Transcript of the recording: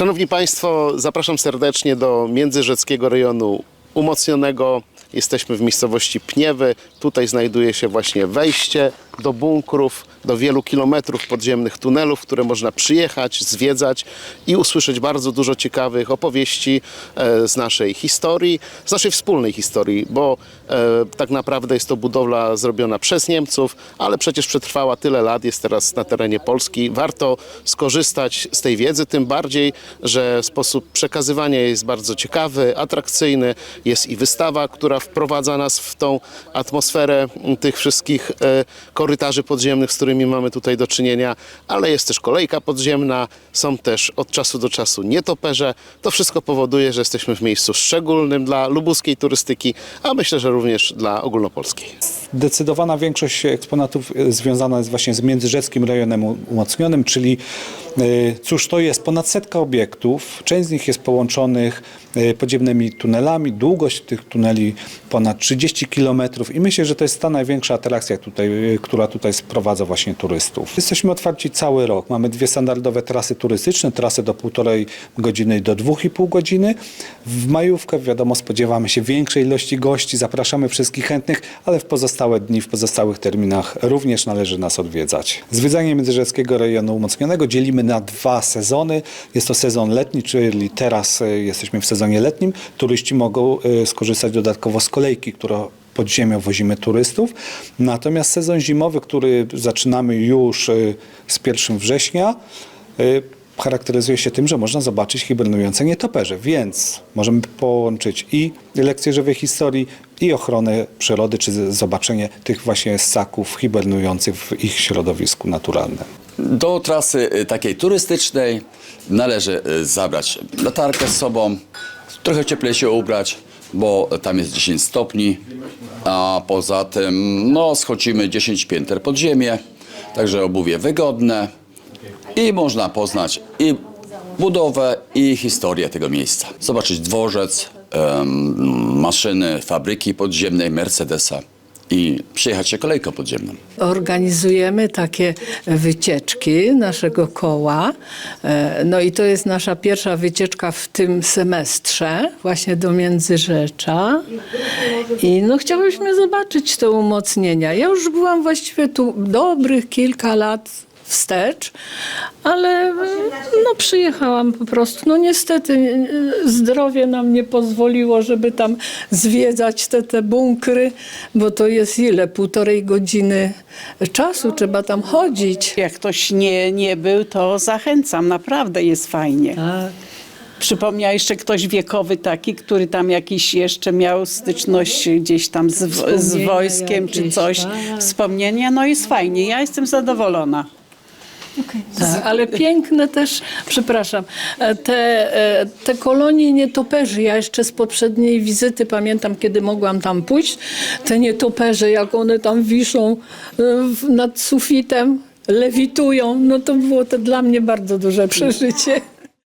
Szanowni Państwo, zapraszam serdecznie do Międzyrzeckiego Rejonu Umocnionego. Jesteśmy w miejscowości Pniewy. Tutaj znajduje się właśnie wejście do bunkrów, do wielu kilometrów podziemnych tunelów, które można przyjechać, zwiedzać i usłyszeć bardzo dużo ciekawych opowieści e, z naszej historii, z naszej wspólnej historii, bo e, tak naprawdę jest to budowla zrobiona przez Niemców, ale przecież przetrwała tyle lat, jest teraz na terenie Polski. Warto skorzystać z tej wiedzy, tym bardziej, że sposób przekazywania jest bardzo ciekawy, atrakcyjny. Jest i wystawa, która wprowadza nas w tą atmosferę tych wszystkich e, korytarzy podziemnych, z którymi mamy tutaj do czynienia, ale jest też kolejka podziemna, są też od czasu do czasu nietoperze. To wszystko powoduje, że jesteśmy w miejscu szczególnym dla lubuskiej turystyki, a myślę, że również dla ogólnopolskiej. Zdecydowana większość eksponatów e, związana jest właśnie z Międzyrzeckim Rejonem Umocnionym, czyli e, cóż to jest? Ponad setka obiektów. Część z nich jest połączonych e, podziemnymi tunelami. Długość tych tuneli ponad 30 km i myślę, że to jest ta największa atrakcja, tutaj, e, która tutaj sprowadza właśnie turystów. Jesteśmy otwarci cały rok. Mamy dwie standardowe trasy turystyczne, trasy do półtorej godziny do dwóch i pół godziny. W majówkę wiadomo spodziewamy się większej ilości gości, zapraszamy wszystkich chętnych, ale w pozostałe dni, w pozostałych terminach również należy nas odwiedzać. Zwiedzanie Międzyrzeckiego Rejonu Umocnionego dzielimy na dwa sezony. Jest to sezon letni, czyli teraz e, jesteśmy w sezonie letnim. Turyści mogą e, skorzystać dodatkowo z kolejki, która pod ziemią wozimy turystów. Natomiast sezon zimowy, który zaczynamy już e, z 1 września, e, charakteryzuje się tym, że można zobaczyć hibernujące nietoperze, więc możemy połączyć i lekcje żywej historii, i ochronę przyrody, czy zobaczenie tych właśnie ssaków hibernujących w ich środowisku naturalnym. Do trasy y, takiej turystycznej należy y, zabrać latarkę z sobą, trochę cieplej się ubrać, bo tam jest 10 stopni, a poza tym no, schodzimy 10 pięter pod ziemię, także obuwie wygodne i można poznać i budowę i historię tego miejsca. Zobaczyć dworzec, maszyny, fabryki podziemnej Mercedesa i przejechać się kolejką podziemną. Organizujemy takie wycieczki naszego koła. E, No i to jest nasza pierwsza wycieczka w tym semestrze, właśnie do Międzyrzecza. I no chciałyśmy zobaczyć te umocnienia. Ja już byłam właściwie tu dobrych kilka lat wstecz, ale no przyjechałam po prostu. No niestety zdrowie nam nie pozwoliło, żeby tam zwiedzać te, te bunkry, bo to jest ile? Półtorej godziny czasu trzeba tam chodzić. Jak ktoś nie, nie był, to zachęcam, naprawdę jest fajnie. Tak. Przypomniał jeszcze ktoś wiekowy taki, który tam jakiś jeszcze miał styczność gdzieś tam z, z wojskiem czy coś, tak. wspomnienia, no jest fajnie, ja jestem zadowolona. Tak, ale piękne też, przepraszam, e, te, e, te kolonie nietoperzy, ja jeszcze z poprzedniej wizyty pamiętam, kiedy mogłam tam pójść, te nietoperze, jak one tam wiszą e, nad sufitem, lewitują, no to było to dla mnie bardzo duże przeżycie.